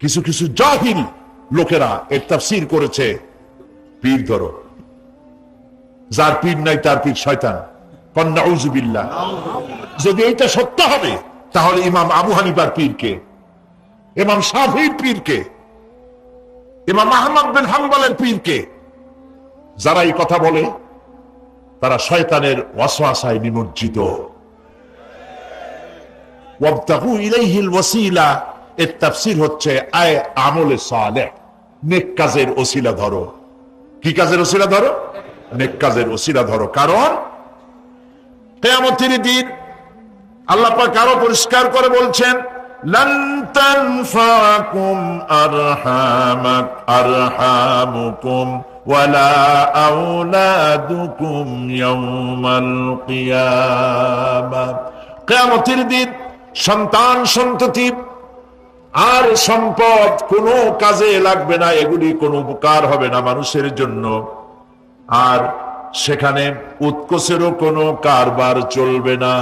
কিছু কিছু জাহিল লোকেরা এর তাফসির করেছে। পীর ধরো। যার পীর নাই, তার পীর শয়তান। কন্যা যদি এইটা সত্য হবে, তাহলে ইমাম আবু হানিফার পীরকে, ইমাম শাফির পীরকে, ইমাম আহমদ বিন হাম্বলের পীরকে, যারা এই কথা বলে, তারা শয়তানের ওয়াসওয়াসায় নিমজ্জিত। ওয়াবতাহু ইলাইহিল ওয়াসিলা এর তাফসির হচ্ছে, আয় আমলে সালে। নেক কাজের ওসিলা ধরো। কি কাজের ওসিলা ধরো? নেক কাজের ওসিলা ধরো। কারণ দিন আল্লাহ কারও পরিষ্কার করে বলছেন কেমতির ওয়ালা দিন সন্তান সন্ততি আর সম্পদ কোনো কাজে লাগবে না এগুলি কোনো উপকার হবে না মানুষের জন্য আর সেখানে উৎকোষেরও কোনো কারবার চলবে না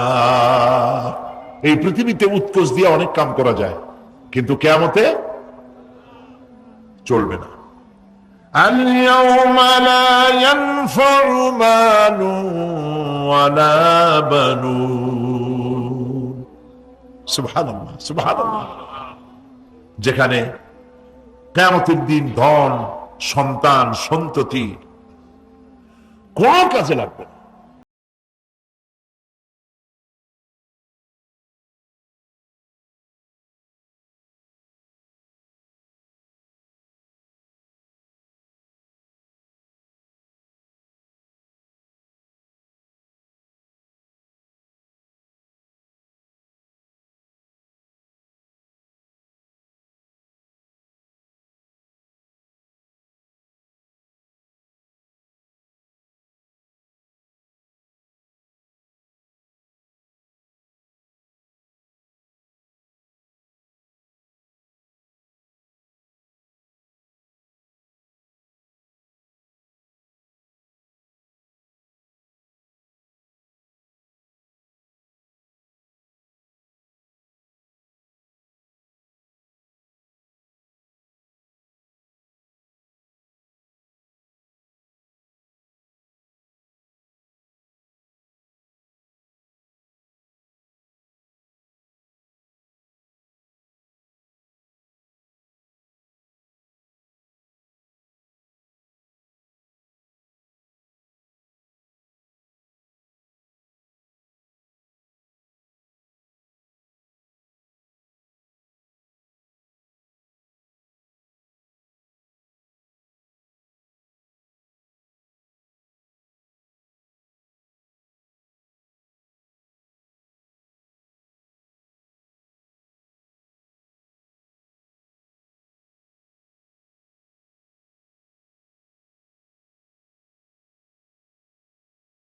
এই পৃথিবীতে উৎকোষ দিয়ে অনেক কাম করা যায় কিন্তু কেমতে চলবে না اليوم لا ينفع مال ولا بنون سبحان الله سبحان الله যেখানে কেমতের দিন ধন সন্তান সন্ততি কোন কাজে লাগবে না।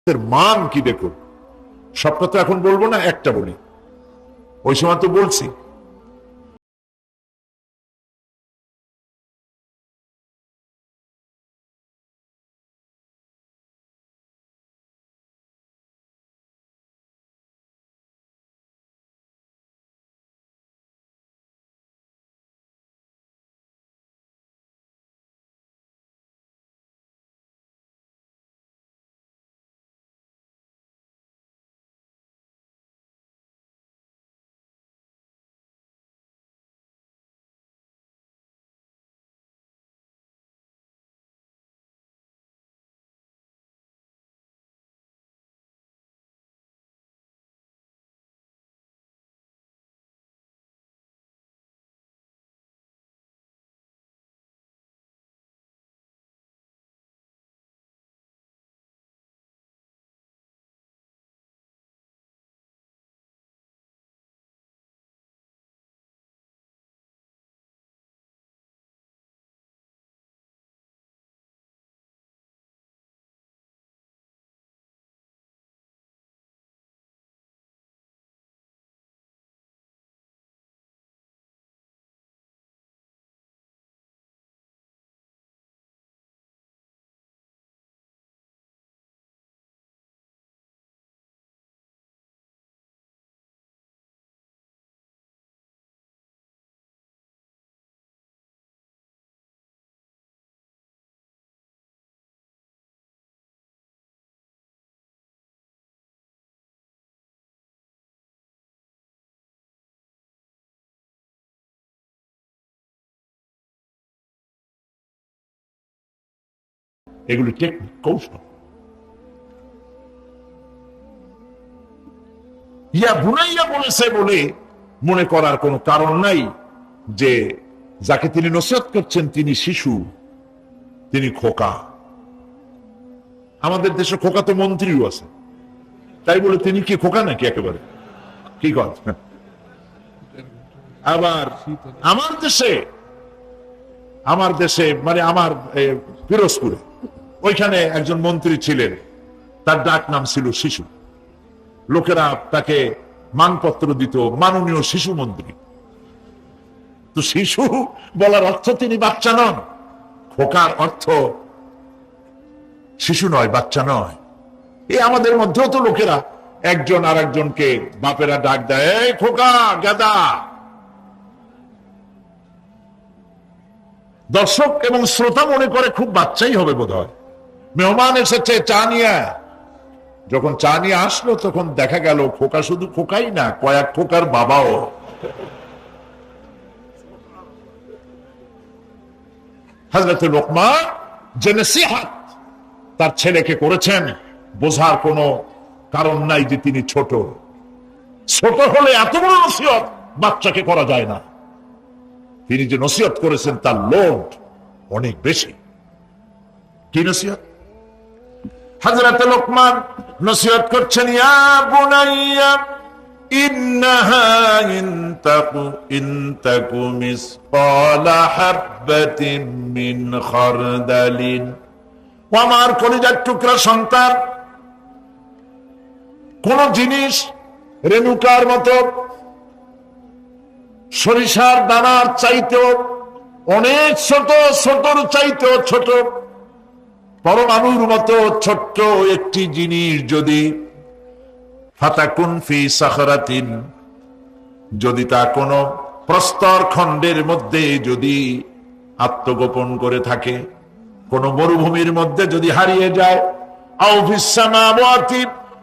এর মান কি দেখুন? সবটা তো এখন বলব না, একটা বলি। ওই সময় তো বলছি। এগুলি টেকনিক কৌশল। ইয়া বুনাইয়া বলেছে বলে মনে করার কোনো কারণ নাই যে যাকে তিনি নসিহত করছেন তিনি শিশু, তিনি খোকা। আমাদের দেশে খোকা তো মন্ত্রীও আছে। তাই বলে তিনি কি খোকা নাকি একেবারে? কি কথা? আবার আমার দেশে আমার দেশে মানে আমার পিরোজপুরে ওইখানে একজন মন্ত্রী ছিলেন। তার ডাক নাম ছিল শিশু। লোকেরা তাকে মানপত্র দিত, মাননীয় শিশু মন্ত্রী। তো শিশু বলার অর্থ তিনি বাচ্চা নন। খোকার অর্থ শিশু নয়, বাচ্চা নয়। এ আমাদের মধ্যেও তো লোকেরা একজন আর একজনকে বাপেরা ডাক দেয় খোকা, গাদা! দর্শক এবং শ্রোতা মনে করে খুব বাচ্চাই হবে বোধ হয় মেহমান এসেছে, চা নিয়ে যখন চা নিয়ে আসলো, তখন দেখা গেল খোকা শুধু খোকাই না, কয়েক খোকার বাবাও। হজরত লোকমা যে নসিহাত তার ছেলেকে করেছেন, বোঝার কোনো কারণ নাই যে তিনি ছোট। ছোট হলে এত বড় নসিহত বাচ্চাকে করা যায় না। তিনি যে নসিহত করেছেন, তার লোড অনেক বেশি। কি নসিহত? হজরত লোকমান নসিহত করছেন ইন্নাহা ইনতাকু ইনতাকু মিসকালা হাববাতিন মিন আমার কলিজার টুকরা সন্তান, কোন জিনিস রেণুকার মতো, সরিষার দানার চাইতেও অনেক ছোট, ছোটর চাইতেও ছোট পরমাণুর মতো ছোট্ট একটি জিনিস যদি যদি তা কোনো প্রস্তর খণ্ডের মধ্যে যদি আত্মগোপন করে থাকে, কোন মরুভূমির মধ্যে যদি হারিয়ে যায়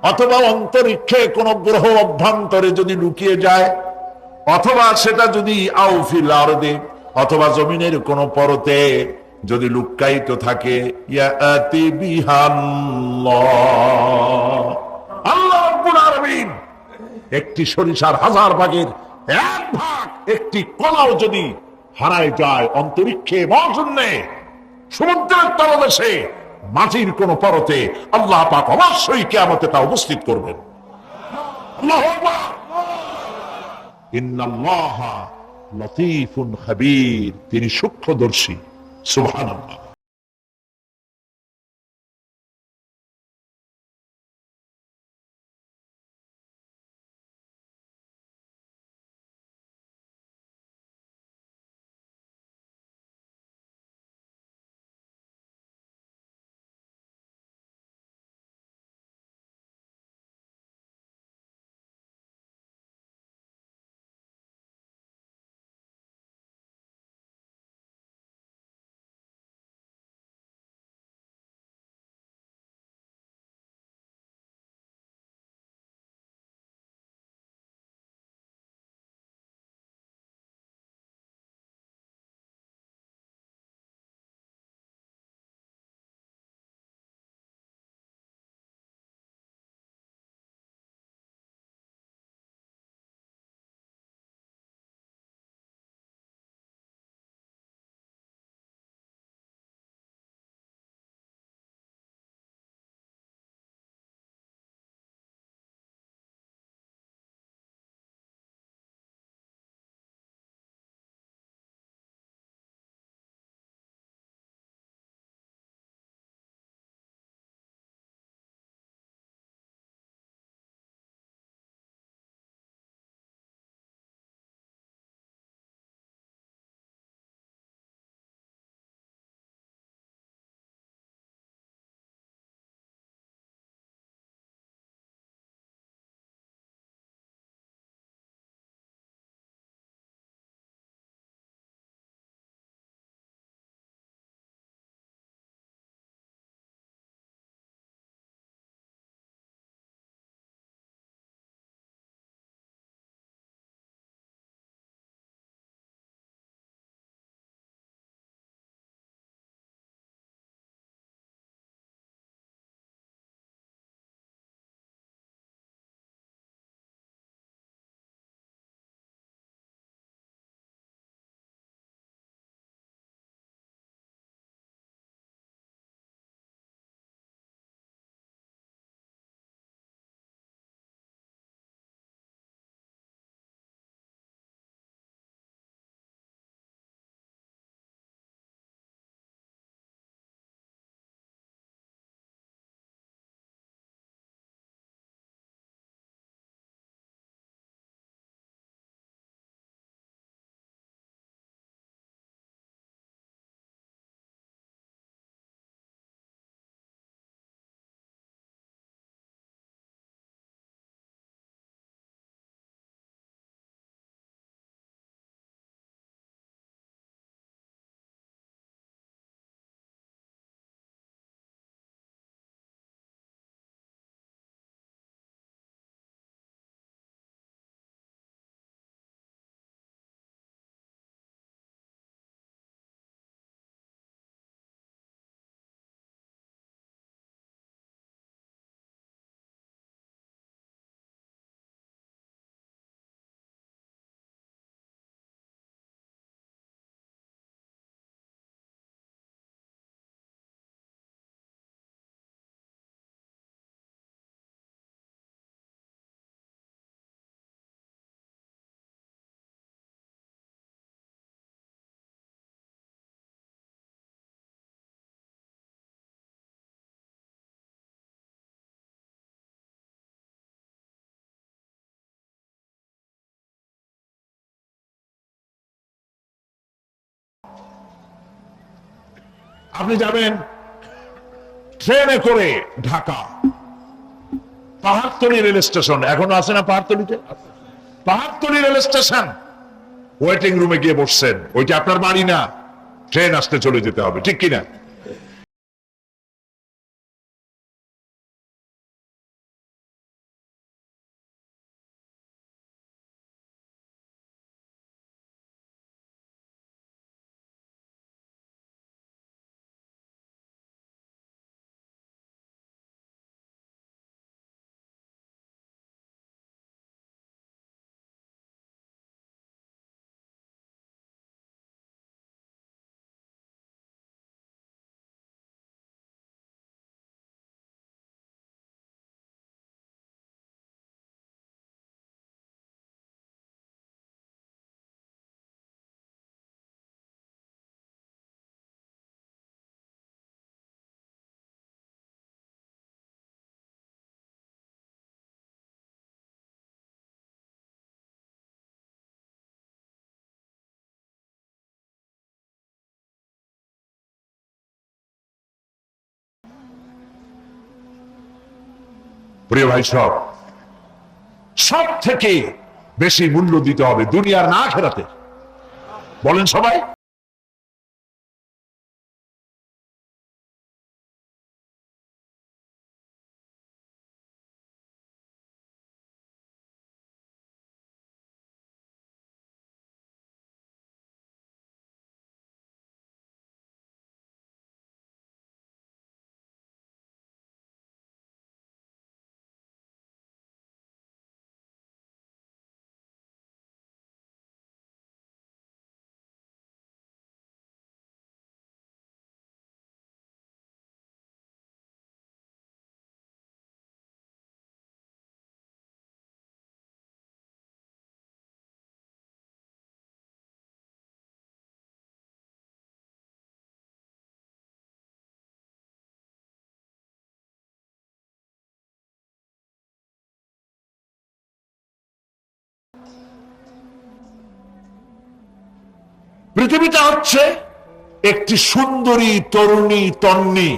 অথবা অন্তরিক্ষে কোন গ্রহ অভ্যন্তরে যদি লুকিয়ে যায়, অথবা সেটা যদি আউফিল আরদে, অথবা জমিনের কোন পরতে যদি লুক্কায়িত থাকে একটি সরিষার হাজার ভাগের এক ভাগ একটি কলাও যদি হারায় যায় অন্তরিক্ষে মহাশূন্যে সমুদ্রের তলদেশে, মাটির কোন পরতে আল্লাহ পাক অবশ্যই কেয়ামতে তা উপস্থিত করবেন। তিনি সূক্ষ্মদর্শী। سبحان الله. আপনি যাবেন ট্রেনে করে ঢাকা। Pahartali rail station. এখনও আছে না পাহাড়তলিতে? Pahartali rail station. ওয়েটিং রুমে গিয়ে বসছেন। ওইটা আপনার বাড়ি না? ট্রেন আসতে চলে যেতে হবে, ঠিক কিনা? প্রিয় ভাই সব। সব থেকে বেশি মূল্য দিতে হবে দুনিয়ার না খেরাতে। বলেন সবাই। পৃথিবীটা হচ্ছে একটি সুন্দরী তরুণী তন্নি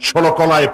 ষোলকলায়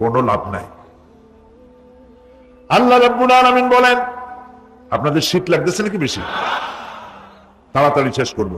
কোনো লাভ নাই। আল্লাহ রাব্বুল আলামিন বলেন, আপনাদের শীত লাগতেছে নাকি বেশি? তাড়াতাড়ি শেষ করব।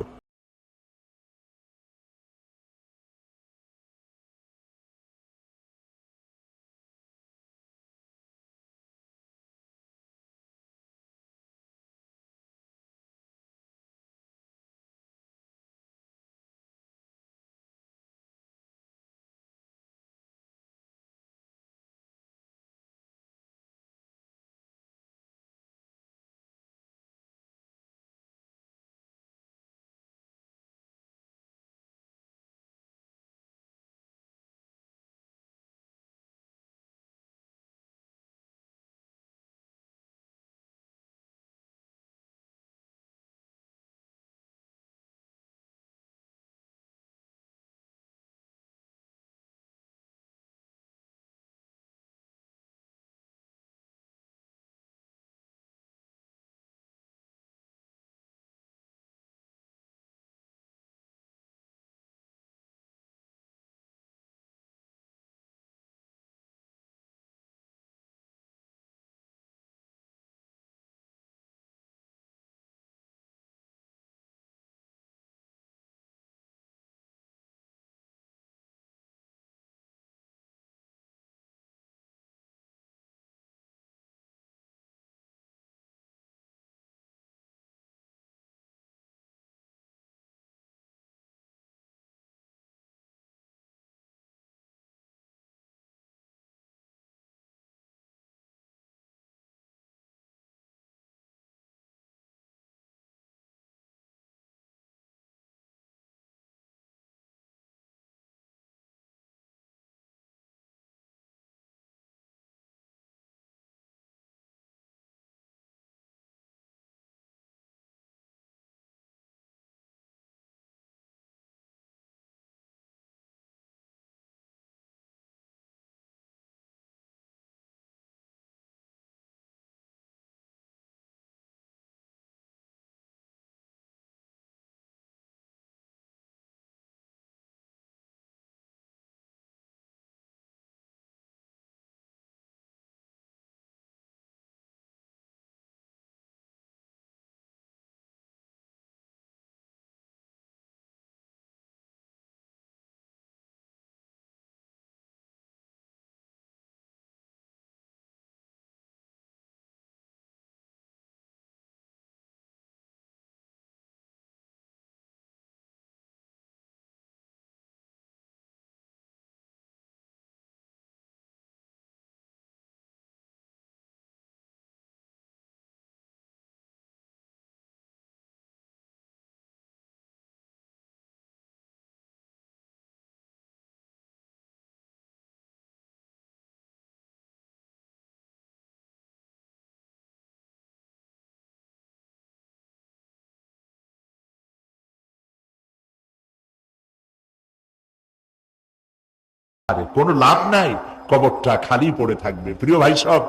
আরে কোনো লাভ নাই, কবরটা খালি পড়ে থাকবে। প্রিয় ভাই সব,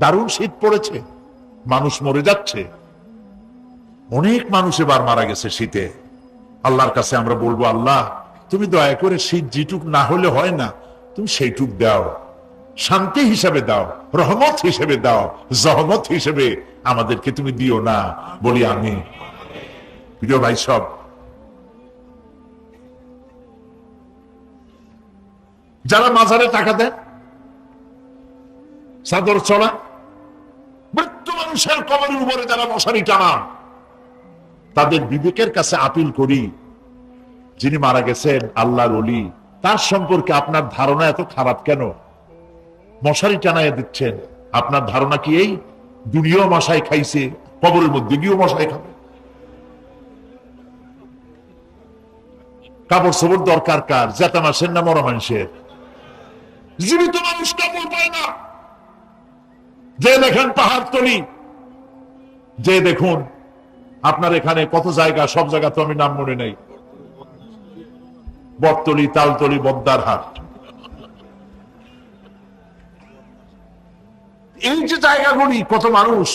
দারুণ শীত পড়েছে, মানুষ মরে যাচ্ছে। অনেক মানুষ এবার মারা গেছে শীতে। আল্লাহর কাছে আমরা বলব, আল্লাহ, তুমি দয়া করে শীত যেটুক না হলে হয় না, তুমি সেইটুক দাও। শান্তি হিসাবে দাও, রহমত হিসেবে দাও, জহমত হিসেবে আমাদেরকে তুমি দিও না। বলি আমি প্রিয় ভাই সব যারা মাজারে টাকা দেন চাদর চড়া, মৃত্যু মানুষের কবরের উপরে যারা মশারি টানান তাদের বিবেকের কাছে আপিল করি, যিনি মারা গেছেন আল্লাহর অলি তার সম্পর্কে আপনার ধারণা এত খারাপ কেন? মশারি টানায় দিচ্ছেন, আপনার ধারণা কি এই? দুনিয়াও মশাই খাইছে, কবরের মধ্যে গিয়েও মশাই খাবে। কাপড় সবর দরকার কার? জেতা মাসের না মরা মানুষের জীবিত মানুষ কাপড় পায় না। যে দেখেন পাহাড় তলি, যে দেখুন, আপনার এখানে কত জায়গা, সব জায়গা তো আমি নাম মনে নেই। বটতলি, তালতলি বদ্দার হাট। এই যে জায়গাগুলি, কত মানুষ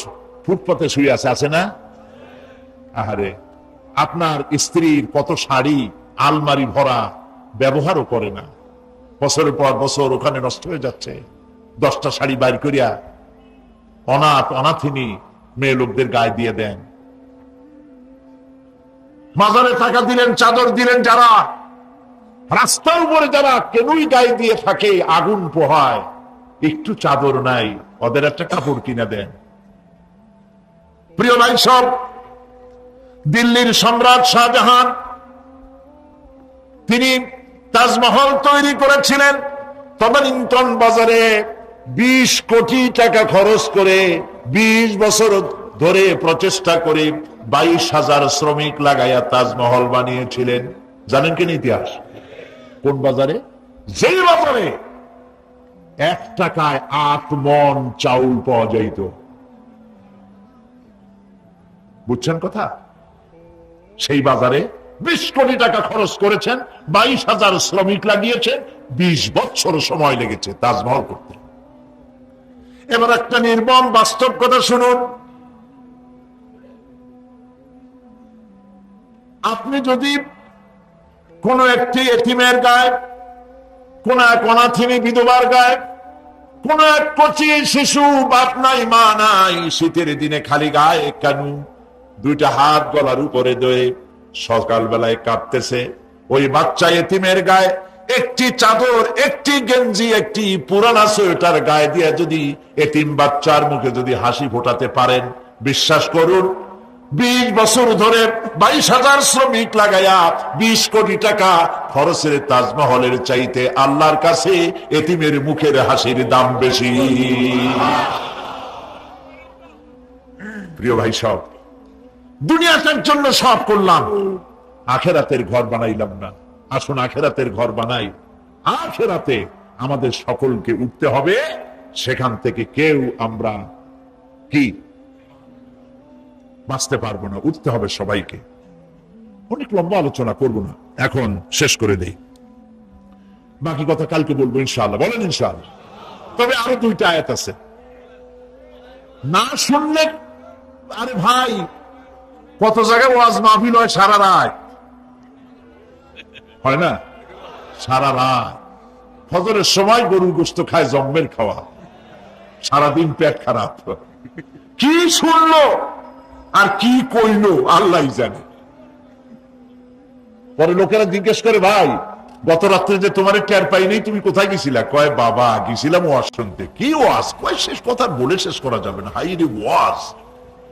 ফুটপাতে শুয়ে আছে আছে না? আহারে, আপনার স্ত্রীর কত শাড়ি, আলমারি ভরা ব্যবহারও করে না। বছরের পর বছর ওখানে নষ্ট হয়ে যাচ্ছে। দশটা শাড়ি বাইর করিয়া অনাথ, অনাথিনী মেয়ে লোকদের গায়ে দিয়ে দেন। মাজারে টাকা দিলেন, চাদর দিলেন যারা। রাস্তার উপরে যারা কেনই গায়ে দিয়ে থাকে, আগুন পোহায়। একটু চাদর নাই, ওদের একটা কাপড় কিনে দেন। প্রিয় ভাই সব, দিল্লির সম্রাট শাহজাহান, তিনি তাজমহল তৈরি করেছিলেন। তদানীন্তন বাজারে বিশ কোটি টাকা খরচ করে বিশ বছর ধরে প্রচেষ্টা করে বাইশ হাজার শ্রমিক লাগাইয়া তাজমহল বানিয়েছিলেন। জানেন কেন ইতিহাস? কোন বাজারে? যেই বাজারে এক টাকায় আট মন চাউল পাওয়া যাইত। বুঝছেন কথা? সেই বাজারে বিশ কোটি টাকা খরচ করেছেন, বাইশ হাজার শ্রমিক লাগিয়েছেন বিশ বছর সময় লেগেছে তাজমহল করতে। এবার একটা নির্মম বাস্তব কথা শুনুন। আপনি যদি কোন একটি এতিমের গায়ে, কোন এক অনাথিনী বিধবার গায়ে, কোন এক কচি শিশু বাপ নাই, মা নাই, শীতের দিনে খালি গায়ে কেন? দুইটা হাত গলার উপরে দয়ে সকালবেলায় কাঁপতেছে ওই বাচ্চা এতিমের গায়ে একটি চাদর, একটি গেঞ্জি, একটি পুরানা সোয়েটার গায়ে দিয়ে যদি এতিম বাচ্চার মুখে যদি হাসি ফোটাতে পারেন, বিশ্বাস করুন, বিশ বছর ধরে বাইশ হাজার শ্রমিক লাগাইয়া বিশ কোটি টাকা খরচের তাজমহলের চাইতে আল্লাহর কাছে এতিমের মুখের হাসির দাম বেশি। প্রিয় ভাই সব দুনিয়াটার জন্য সব করলাম। আখেরাতের ঘর বানাইলাম না। আসুন, আখেরাতের ঘর বানাই। আখেরাতে আমাদের সকলকে উঠতে হবে। সেখান থেকে কেউ আমরা কি? বাঁচতে পারব না। উঠতে হবে সবাইকে। অনেক লম্বা আলোচনা করব না। এখন শেষ করে দেই। বাকি কথা কালকে বলব ইনশাআল্লাহ। বলেন ইনশাআল্লাহ। তবে আরও দুইটা আয়াত আছে। না শুনলে, আরে ভাই কত জায়গায় ওয়াজ মাহফিল হয়? সারা রাত হয় না? সারা রাত ফজরের সময় গরুর গোস্ত খায় জম্মের খাওয়া। সারাদিন পেট খারাপ। কি শুনলো? আর কি কইলো? আল্লাহ জানে। পরে লোকেরা জিজ্ঞেস করে, ভাই, গত রাত্রে যে তোমার টের পাই নেই, তুমি কোথায় গেছিলা? কয়, বাবা, গেছিলাম ওয়াজ শুনতে। কি ওয়াজ? কয়, শেষ কথা বলে শেষ করা যাবে না। হাই রে, ওয়াজ!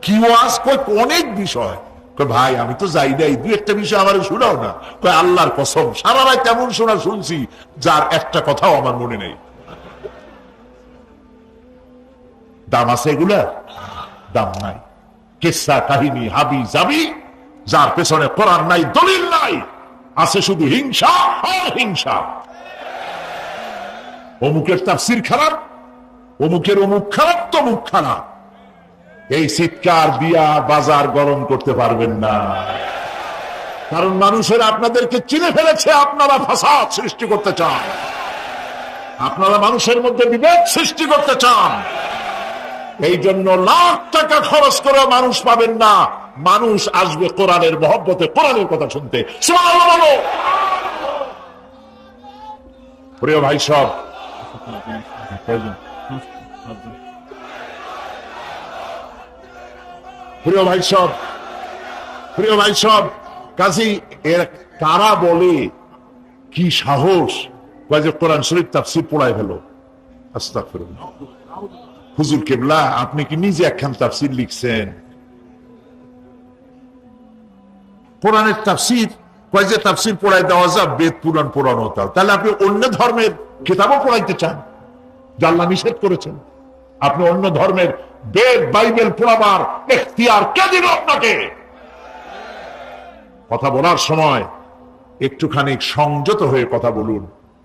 কি ওয়াজ? অনেক বিষয়। ভাই, আমি তো যাই নাই দু একটা বিষয় আমার শোনাও না। আল্লাহর কসম, সারা শোনা শুনছি, যার একটা কথাও আমার মনে নেই। দাম আছে এগুলা? দাম নাই। কেসা, কাহিনী, হাবি যাবি যার পেছনে কোরআন নাই, দলিল নাই। আছে শুধু হিংসা হিংসা। অমুকের তাফসির খারাপ, অমুকের অমুক খারাপ, তমুক খারাপ। এই চিৎকার দিয়া বাজার গরম করতে পারবেন না। কারণ মানুষের আপনাদেরকে চিনে ফেলেছে, আপনারা ফাসাদ সৃষ্টি করতে চান। আপনারা মানুষের মধ্যে বিভেদ সৃষ্টি করতে চান। এই জন্য লাখ টাকা খরচ করে মানুষ পাবেন না। মানুষ আসবে কোরআনের মহব্বতে, কোরআনের কথা শুনতে। প্রিয় ভাই সব প্রিয় ভাই সব, প্রিয় ভাই সব, কাজী, এর কারা বলে কি সাহস? যে কোরআন শরীফ তাফসির পড়ায় ফেলো। হুজুর কেবলা, আপনি কি নিজে একখান তাফসির লিখছেন? কোরআনের তাফসির, কয় যে তাফসির পড়াই দেওয়া যা বেদ পুরাণ হতাও তাহলে আপনি অন্য ধর্মের কিতাবও পড়াইতে চান জাল্লা নিষেধ করেছেন। আপনি অন্য ধর্মের বেদ, বাইবেল পোড়াবার এখতিয়ার কে দিল আপনাকে? কথা বলার সময় একটুখানি সংযত হয়ে কথা বলুন।